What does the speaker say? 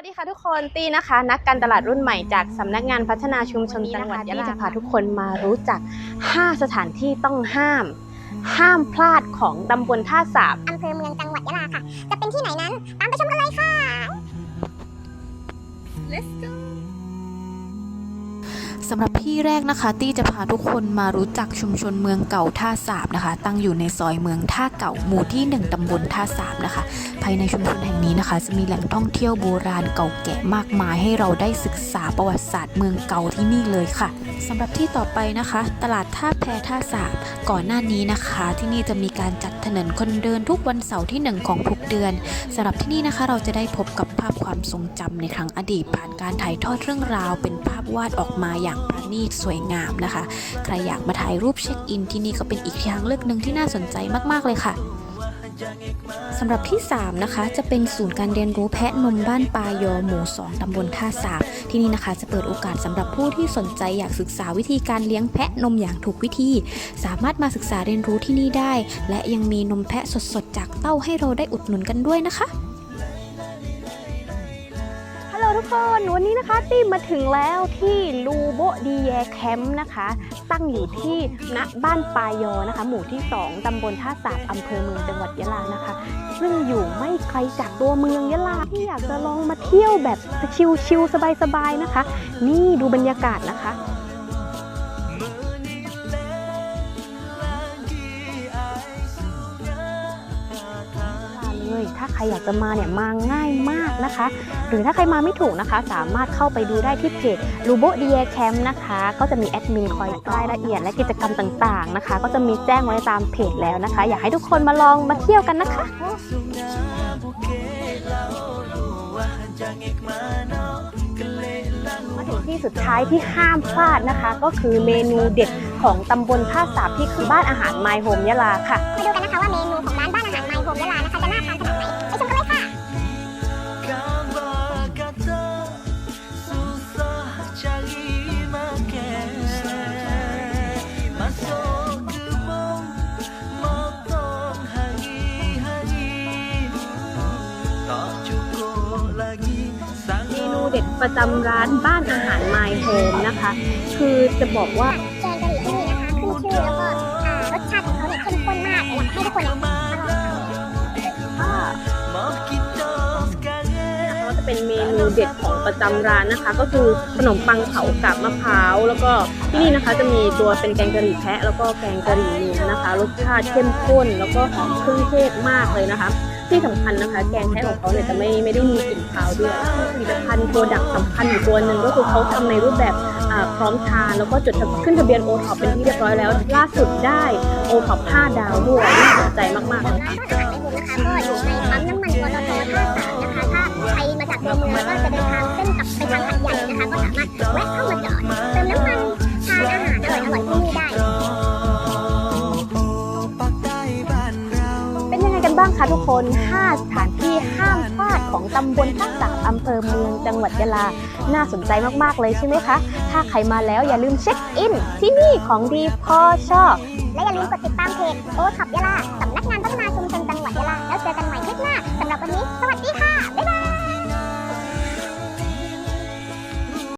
วัสดีค่ะทุกคนตีนะคะ นักการตลาดรุ่นใหม่จากสำนักงานพัฒนาชุมชนจังหวัดยะลาจะพาทุกคนมารู้จัก 5 สถานที่ต้องห้าม ห้ามพลาดของตำบลท่าสาบอำเภอเมืองจังหวัดยะลาค่ะ จะเป็นที่ไหนนั้น ตามไปชมกันเลยค่ะ Let's go สำหรับที่แรกนะคะ ตี้จะพาทุกคนมารู้จักชุมชนเมืองเก่าท่าสาบนะคะ ตั้งอยู่ในซอยเมืองท่าเก่าหมู่ที่ 1ตำบลท่าสาบนะคะ ภายในชุมชนแห่งนี้นะคะ จะมีแหล่งท่องเที่ยวโบราณเก่าแก่มากมาย ให้เราได้ศึกษาประวัติศาสตร์เมืองเก่าที่นี่เลยค่ะ สำหรับที่ต่อไปนะคะ ตลาดท่าแพท่าสาบก่อนหน้านี้นะคะ ที่นี่จะมีการจัดถนนคนเดินทุกวันเสาร์ที่ 1 ของทุกเดือนสำหรับที่นี่นะคะ เราจะได้พบกับภาพความทรงจำในครั้งอดีต ผ่านการถ่ายทอดเรื่องราว เป็นภาพวาดออกมาอย่างประณีตสวยงามนะคะ ใครอยากมาถ่ายรูปเช็คอินที่นี่ก็เป็นอีกทางเลือกหนึ่งที่น่าสนใจมากๆเลยค่ะ สำหรับที่ 3 นะคะ จะเป็นศูนย์การเรียนรู้แพะนมบ้านปายอหมู่ 2 ตำบลท่าสาบที่นี่นะคะจะเปิดโอกาสสำหรับผู้ที่สนใจอยากศึกษาวิธีการเลี้ยงแพะนมอย่างถูกวิธี สามารถมาศึกษาเรียนรู้ที่นี่ได้ และยังมีนมแพะสดๆ จากเต้าให้เราได้อุดหนุนกันด้วยนะคะ ลทุกคนวันนี้นะคะตีมาถึงแล้วที่ลูโบดีแยแคมป์นะคะ ตั้งอยู่ที่ณบ้านปายอนะคะ หมู่ที่ 2 ตำบลท่าสาบอำเภอเมืองจังหวัดยะลานะคะ ซึ่งอยู่ไม่ไกลจากตัวเมืองยะลาที่อยากจะลองมาเที่ยวแบบชิลๆสบายๆนะคะ นี่ดูบรรยากาศนะคะ ถ้าใครอยากจะมาเนี่ยมาง่ายมากนะคะ หรือถ้าใครมาไม่ถูกนะคะ สามารถเข้าไปดูได้ที่เพจ l u b o d i a Camp นะคะ ก็จะมีแอดมินคอยรายละเอียดและกิจกรรมต่างๆนะคะ ก็จะมีแจ้งไว้ตามเพจแล้วนะคะ อยากให้ทุกคนมาลองมาเที่ยวกันนะคะมาถึงที่สุดท้ายที่ห้ามพลาดนะคะ ก็คือเมนูเด็ดของตำบลท่าสาบที่คือบ้านอาหารไมโฮมยะลาค่ะ มาดูกันนะคะว่าเมนูของ เมนูเด็ดประจำร้านบ้านอาหารไมโฮมนะคะ คือจะบอกว่าแกงกะหรี่ที่นี่นะคะขึ้นชื่อแล้วก็อ่ารสชาติของเขาเนี่ยเข้มข้นมากอยากให้ทุกคนเนี่ยมาลองทาน Mau kita sekarang ก็จะเป็นเมนูเด็ดของประจำร้านนะคะ ก็คือขนมปังเผากับมะพร้าว แล้วก็ที่นี่นะคะจะมีตัวเป็นแกงกะหรี่แพะแล้วก็แกงกะหรี่เนื้อนะคะ รสชาติเข้มข้นแล้วก็หอมเครื่องเทศมากเลยนะคะ ที่สำคัญนะคะ แกงแพะของเขาเนี่ยจะไม่ไม่ได้มีกลิ่นคาวด้วยผลิตภัณฑ์โปรดักต์สำคัญอยู่ตัวหนึ่งก็คือเขาทำในรูปแบบพร้อมทานแล้วก็จดขึ้นทะเบียนโอท็อปเป็นที่เรียบร้อยแล้ว ล่าสุดได้โอท็อป5ดาวด้วยน่าสนใจมากๆเลยค่ะร้านบ้านมโฮมนะคะก็อยู่ในปั๊มน้ำมันปตทท่าสามนะคะ ถ้าใครมาจากตัวเมืองแล้วก็จะเดินทางเส้นกลับไปทางหัดใหญ่นะคะ ก็สามารถแวะเข้ามาจอดเติมน้ำมัน บ้างคะทุกคน 5 สถานที่ห้ามพลาดของตำบลท่าสาบอำเภอเมืองจังหวัดยะลา น่าสนใจมาก ๆ เลยใช่ไหมคะ ถ้าใครมาแล้วอย่าลืมเช็คอิน ที่นี่ของดีพอชอบและอย่าลืมกดติดตามเพจโอท็อปยะลาสำนักงานพัฒนาชุม